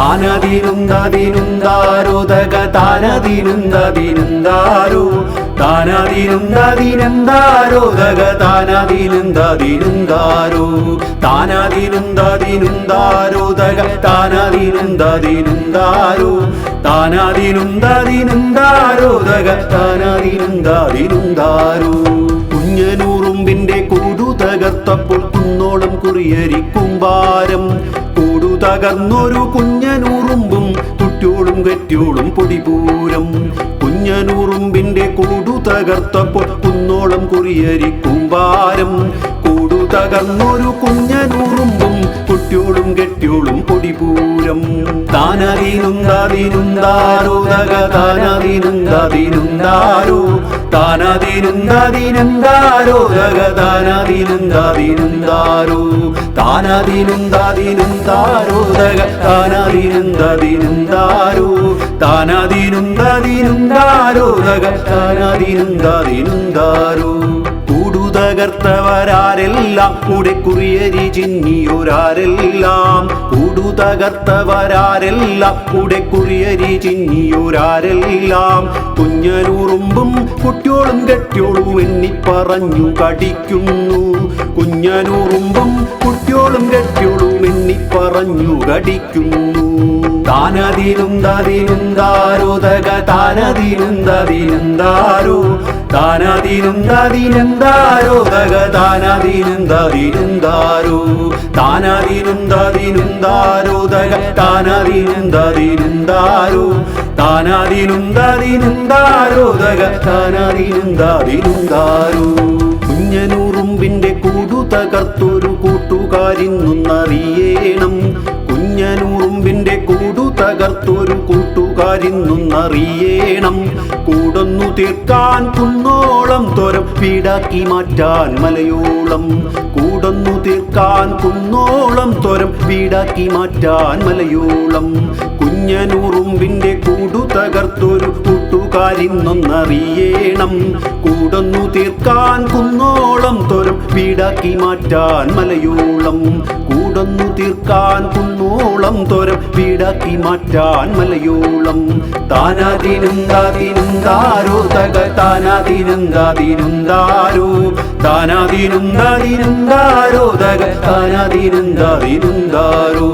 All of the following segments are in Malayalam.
താനതിനുന്തതിനുന്താരോ തക താനതിനുന്തതിനുന്താരോ താനതിനുന്തതിനുന്താരോ തക താനതിനുന്തതിനുന്താരോ താനതിനുന്തതിനുന്താരോ തക താനതിനുന്തതിനുന്താരോ താനതിനുന്തതിനുന്താരോ തക താനതിനുന്തതിനുന്താരോ കുഞ്ഞനൂറുമ്പിന്റെ കൂടു തകർത്തപ്പോൾ കുന്നോളം കുറിയരിക്കുംഭാരം കൂടു തകർന്നൊരു കുഞ്ഞനൂറുമ്പും കുട്യോളും കറ്റോളും പൊടിപൂരം. കുഞ്ഞനൂറുമ്പിന്റെ കൂടു തകർത്തപ്പോൾ കുന്നോളം കുറിയരി കുമ്പാരം കൂടു തകർന്നൊരു കുഞ്ഞനൂറുമ്പും കുട്യോളും കെട്ടിയോളും പൊടിപൂരം. താനതിനുന്താതിനുന്താരോ തക താനതിനുന്താതിനുന്താരോ താനതിനുന്താതിനുന്താരോ തക താനതിനുന്താതിനുന്താരോ താനതിനുന്താതിനുന്താരോ തക താനതിനുന്താതിനുന്താരോ താനതിനുന്താതിനുന്താരോ തക താനതിനുന്താതിനുന്താരോ. കൂടുതകർത്തവരാരെല്ലാം കൂടെ കുറിയരി ചിന്നിയൊരാരെല്ലാം. കൂടുതകർത്തവരാരെല്ലാം കൂടെ കുറിയരി ചിന്നിയൊരാരെല്ലാം. കുഞ്ഞനൂറുമ്പും കുട്ടിയോളും കെട്ടിയോളും എണ്ണി പറഞ്ഞു കടിക്കുന്നു. കുഞ്ഞനൂറുമ്പും കുട്ടിയോളും കെട്ടിയോളും എണ്ണി പറഞ്ഞു കടിക്കുന്നു. താനതിനുന്തതിനുന്താരോ തക താനതിനുന്തതിനുന്താരോ താനതിനുന്തതിനുന്താരോ തക താനതിനുന്തതിനുന്താരോ താനതിനുന്തതിനുന്താരോ തക താനതിനുന്തതിനുന്താരോ താനതിനുന്തതിനുന്താരോ തക താനതിനുന്തതിനുന്താരോ കുഞ്ഞനൂറുമ്പിന്റെ കൂടു തകർത്തൊരു കൂട്ടുകാരിന്നൊന്നറിയേണം. കുഞ്ഞനൂറുമ്പിന്റെ കൂടു തകർത്തൊരു കൂട്ടുകാരിന്നൊന്നറിയേണം. കൂടൊന്നു തീർക്കാൻ കുന്നോളം തൊരം വീടാക്കി മാറ്റാൻ മലയോളം. കൂടൊന്നു തീർക്കാൻ കുന്നോളം തൊരം വീടാക്കി മാറ്റാൻ മലയോളം. കുഞ്ഞനൂറുമ്പിന്റെ കൂടു തകർത്തൊരു കൂട്ടുകാരിന്നൊന്നറിയേണം. കൂടൊന്നു തീർക്കാൻ കുന്നോളം തൊരം വീടാക്കി മാറ്റാൻ മലയോളം. കൂടൊന്നു തീർക്കാൻ കുന്നോളം തോരം വീടാക്കി മാറ്റാൻ മലയോളം. താനാതിനുന്താതിനുന്താരോ തക താനാതിനുന്താതിനുന്താരോ താനാതിനുന്താതിനുന്താരോ തക താനാതിനുന്താതിനുന്താരോ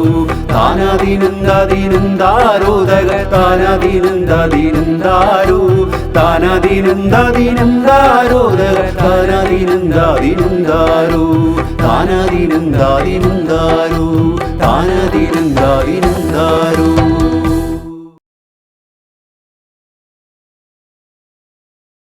താനാതിനുന്താതിനുന്താരോ തക താനാതിനുന്താതിനുന്താരോ താനാതിനുന്താതിനുന്താരോ തക താനാതിനുന്താതിനുന്താരോ താനാതിനുന്താതിനുന്താരോ താനാതിനുന്താതിനുന്താരോ